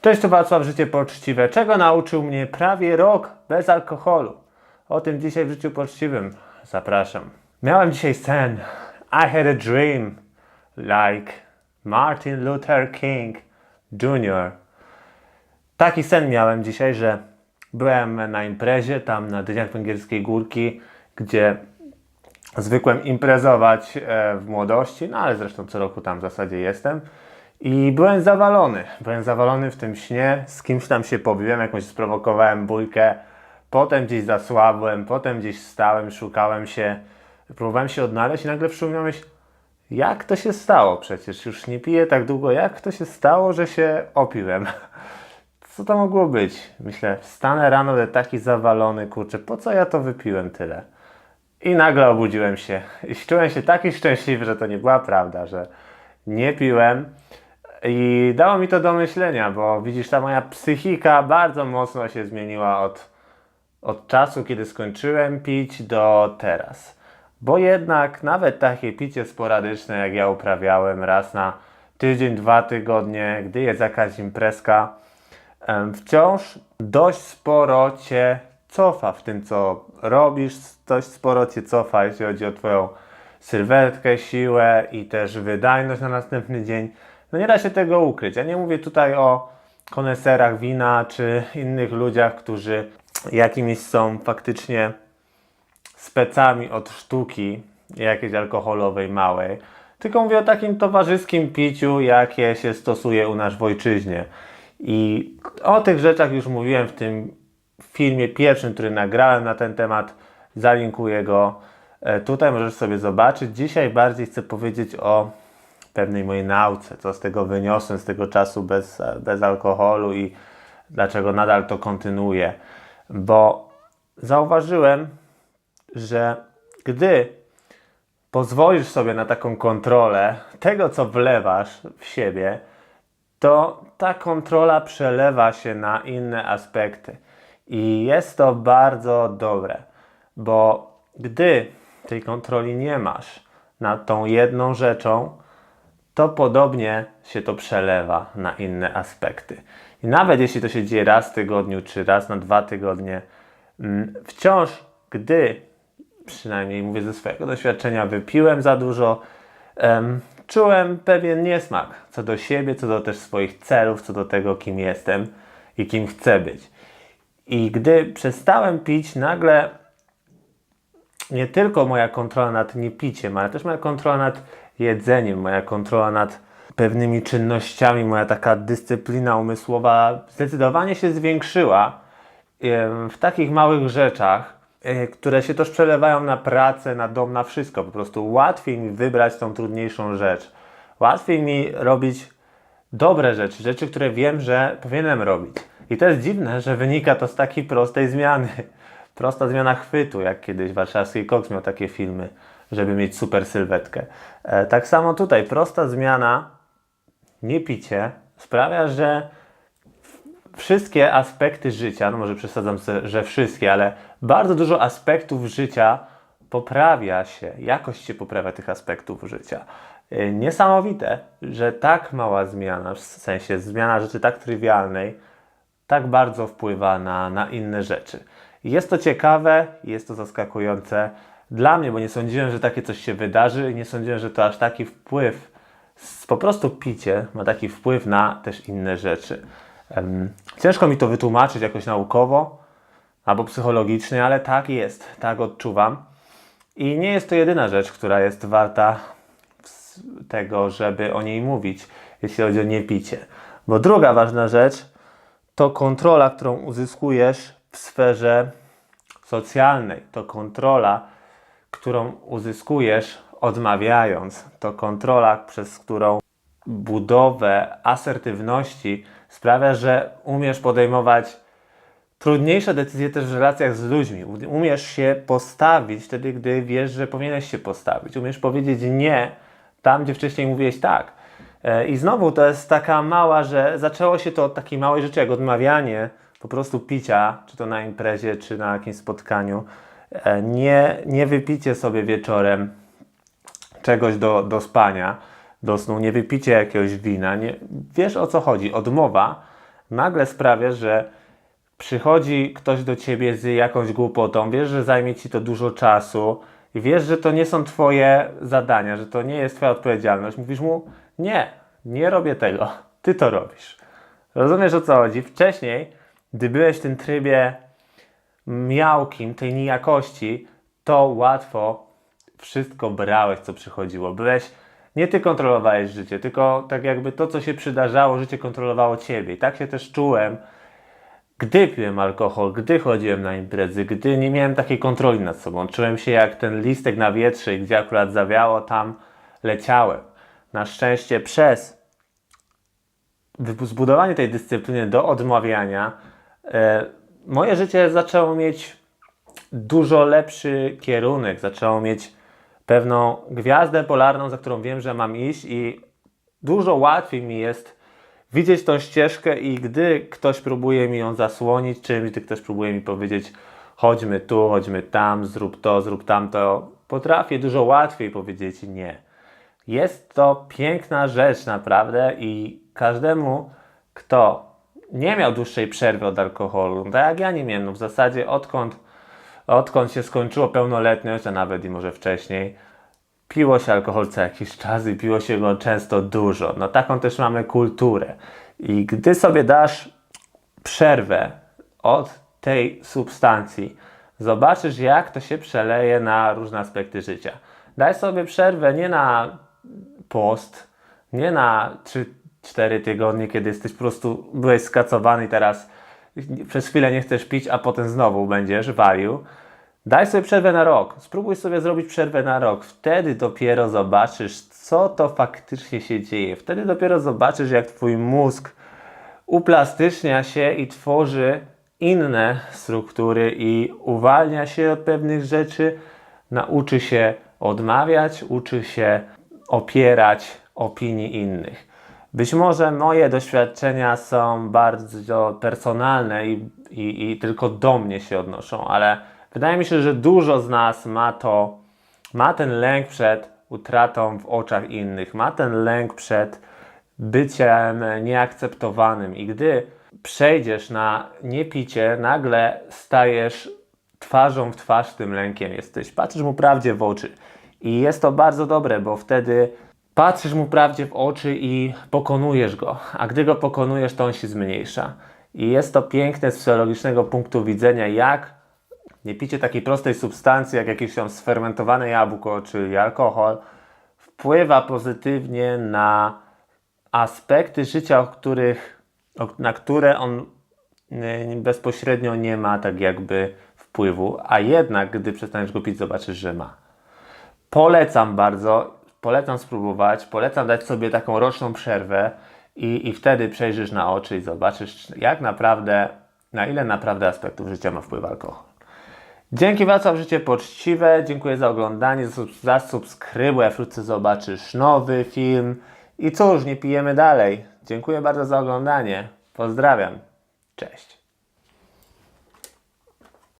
Cześć, tu Wacław, Życie Poczciwe. Czego nauczył mnie prawie rok bez alkoholu? O tym dzisiaj w Życiu Poczciwym. Zapraszam. Miałem dzisiaj sen. I had a dream like Martin Luther King Jr. Taki sen miałem dzisiaj, że byłem na imprezie tam na Dniach Węgierskiej Górki, gdzie zwykłem imprezować e, w młodości, no ale zresztą co roku tam w zasadzie jestem. I byłem zawalony. Byłem zawalony w tym śnie, z kimś tam się pobiłem, jakąś sprowokowałem bójkę. Potem gdzieś zasłabłem, potem gdzieś stałem, szukałem się, próbowałem się odnaleźć i nagle na myśl, jak to się stało przecież? Już nie piję tak długo, jak to się stało, że się opiłem? Co to mogło być? Myślę, wstanę rano, będę taki zawalony, kurczę, po co ja to wypiłem tyle? I nagle obudziłem się i czułem się taki szczęśliwy, że to nie była prawda, że nie piłem. I dało mi to do myślenia, bo widzisz, ta moja psychika bardzo mocno się zmieniła od, od czasu, kiedy skończyłem pić, do teraz. Bo jednak nawet takie picie sporadyczne, jak ja uprawiałem raz na tydzień, dwa tygodnie, gdy jest jakaś imprezka, wciąż dość sporo cię cofa w tym, co robisz, dość sporo cię cofa, jeśli chodzi o twoją sylwetkę, siłę i też wydajność na następny dzień. No nie da się tego ukryć. Ja nie mówię tutaj o koneserach wina czy innych ludziach, którzy jakimiś są faktycznie specami od sztuki jakiejś alkoholowej małej, tylko mówię o takim towarzyskim piciu, jakie się stosuje u nas w ojczyźnie. I o tych rzeczach już mówiłem w tym filmie pierwszym, który nagrałem na ten temat. Zalinkuję go e, tutaj, możesz sobie zobaczyć. Dzisiaj bardziej chcę powiedzieć o pewnej mojej nauce, co z tego wyniosłem, z tego czasu bez, bez alkoholu i dlaczego nadal to kontynuuję. Bo zauważyłem, że gdy pozwolisz sobie na taką kontrolę tego, co wlewasz w siebie, to ta kontrola przelewa się na inne aspekty. I jest to bardzo dobre, bo gdy tej kontroli nie masz nad tą jedną rzeczą, to podobnie się to przelewa na inne aspekty. I nawet jeśli to się dzieje raz w tygodniu, czy raz na dwa tygodnie, mm, wciąż gdy, przynajmniej mówię ze swojego doświadczenia, wypiłem za dużo, em, czułem pewien niesmak co do siebie, co do też swoich celów, co do tego, kim jestem i kim chcę być. I gdy przestałem pić, nagle nie tylko moja kontrola nad niepiciem, ale też moja kontrola nad jedzeniem, moja kontrola nad pewnymi czynnościami, moja taka dyscyplina umysłowa zdecydowanie się zwiększyła w takich małych rzeczach, e, które się też przelewają na pracę, na dom, na wszystko. Po prostu łatwiej mi wybrać tą trudniejszą rzecz. Łatwiej mi robić dobre rzeczy, rzeczy, które wiem, że powinienem robić. I to jest dziwne, że wynika to z takiej prostej zmiany. Prosta zmiana chwytu, jak kiedyś warszawski koks miał takie filmy, żeby mieć super sylwetkę. E, tak samo tutaj, prosta zmiana, nie picie, sprawia, że wszystkie aspekty życia, no może przesadzam, że wszystkie, ale bardzo dużo aspektów życia poprawia się, jakość się poprawia tych aspektów życia. Yy, Niesamowite, że tak mała zmiana, w sensie zmiana rzeczy tak trywialnej, tak bardzo wpływa na, na inne rzeczy. Jest to ciekawe, jest to zaskakujące dla mnie, bo nie sądziłem, że takie coś się wydarzy i nie sądziłem, że to aż taki wpływ, po prostu picie ma taki wpływ na też inne rzeczy. Ciężko mi to wytłumaczyć jakoś naukowo albo psychologicznie, ale tak jest, tak odczuwam. I nie jest to jedyna rzecz, która jest warta tego, żeby o niej mówić, jeśli chodzi o niepicie. Bo druga ważna rzecz to kontrola, którą uzyskujesz w sferze socjalnej. To kontrola, którą uzyskujesz odmawiając. To kontrola, przez którą budowę asertywności sprawia, że umiesz podejmować trudniejsze decyzje też w relacjach z ludźmi. Umiesz się postawić wtedy, gdy wiesz, że powinieneś się postawić. Umiesz powiedzieć nie tam, gdzie wcześniej mówiłeś tak. E, I znowu to jest taka mała, że zaczęło się to od takiej małej rzeczy jak odmawianie po prostu picia, czy to na imprezie, czy na jakimś spotkaniu. E, Nie, nie wypicie sobie wieczorem czegoś do, do spania, do snu, nie wypicie jakiegoś wina. Nie, wiesz o co chodzi. Odmowa nagle sprawia, że przychodzi ktoś do ciebie z jakąś głupotą, wiesz, że zajmie ci to dużo czasu i wiesz, że to nie są twoje zadania, że to nie jest twoja odpowiedzialność. Mówisz mu, nie, nie robię tego, ty to robisz. Rozumiesz o co chodzi? Wcześniej, gdy byłeś w tym trybie miałkim, tej nijakości, to łatwo wszystko brałeś, co przychodziło. Byłeś, nie ty kontrolowałeś życie, tylko tak jakby to, co się przydarzało, życie kontrolowało ciebie. I tak się też czułem, gdy piłem alkohol, gdy chodziłem na imprezy, gdy nie miałem takiej kontroli nad sobą. Czułem się jak ten listek na wietrze gdzie akurat zawiało, tam leciałem. Na szczęście przez zbudowanie tej dyscypliny do odmawiania, e, moje życie zaczęło mieć dużo lepszy kierunek, zaczęło mieć pewną gwiazdę polarną, za którą wiem, że mam iść i dużo łatwiej mi jest widzieć tą ścieżkę i gdy ktoś próbuje mi ją zasłonić czymś, gdy ktoś próbuje mi powiedzieć chodźmy tu, chodźmy tam, zrób to, zrób tamto, potrafię dużo łatwiej powiedzieć nie. Jest to piękna rzecz naprawdę i każdemu, kto nie miał dłuższej przerwy od alkoholu, tak jak ja nie miałem, no w zasadzie odkąd, odkąd się skończyło pełnoletność, a nawet i może wcześniej, piło się alkohol co jakiś czas i piło się go często dużo. No taką też mamy kulturę. I gdy sobie dasz przerwę od tej substancji, zobaczysz jak to się przeleje na różne aspekty życia. Daj sobie przerwę nie na post, nie na 3-4 tygodnie, kiedy jesteś po prostu, byłeś skacowany i teraz przez chwilę nie chcesz pić, a potem znowu będziesz walił. Daj sobie przerwę na rok. Spróbuj sobie zrobić przerwę na rok. Wtedy dopiero zobaczysz, co to faktycznie się dzieje. Wtedy dopiero zobaczysz, jak twój mózg uplastycznia się i tworzy inne struktury i uwalnia się od pewnych rzeczy, nauczy się odmawiać, uczy się opierać opinii innych. Być może moje doświadczenia są bardzo personalne i, i, i tylko do mnie się odnoszą, ale wydaje mi się, że dużo z nas ma to, ma ten lęk przed utratą w oczach innych, ma ten lęk przed byciem nieakceptowanym i gdy przejdziesz na niepicie, nagle stajesz twarzą w twarz tym lękiem jesteś. Patrzysz mu prawdzie w oczy. I jest to bardzo dobre, bo wtedy patrzysz mu prawdzie w oczy i pokonujesz go. A gdy go pokonujesz, to on się zmniejsza. I jest to piękne z psychologicznego punktu widzenia, jak nie picie takiej prostej substancji, jak jakieś tam sfermentowane jabłko, czyli alkohol, wpływa pozytywnie na aspekty życia, o których, na które on y, bezpośrednio nie ma tak jakby wpływu, a jednak gdy przestaniesz go pić, zobaczysz, że ma. Polecam bardzo, polecam spróbować, polecam dać sobie taką roczną przerwę i, i wtedy przejrzysz na oczy i zobaczysz, jak naprawdę, na ile naprawdę aspektów życia ma wpływ alkohol. Dzięki Wacław Życie Poczciwe, dziękuję za oglądanie, zasub- zasubskrybuj, wkrótce zobaczysz nowy film. I cóż, nie pijemy dalej. Dziękuję bardzo za oglądanie. Pozdrawiam. Cześć.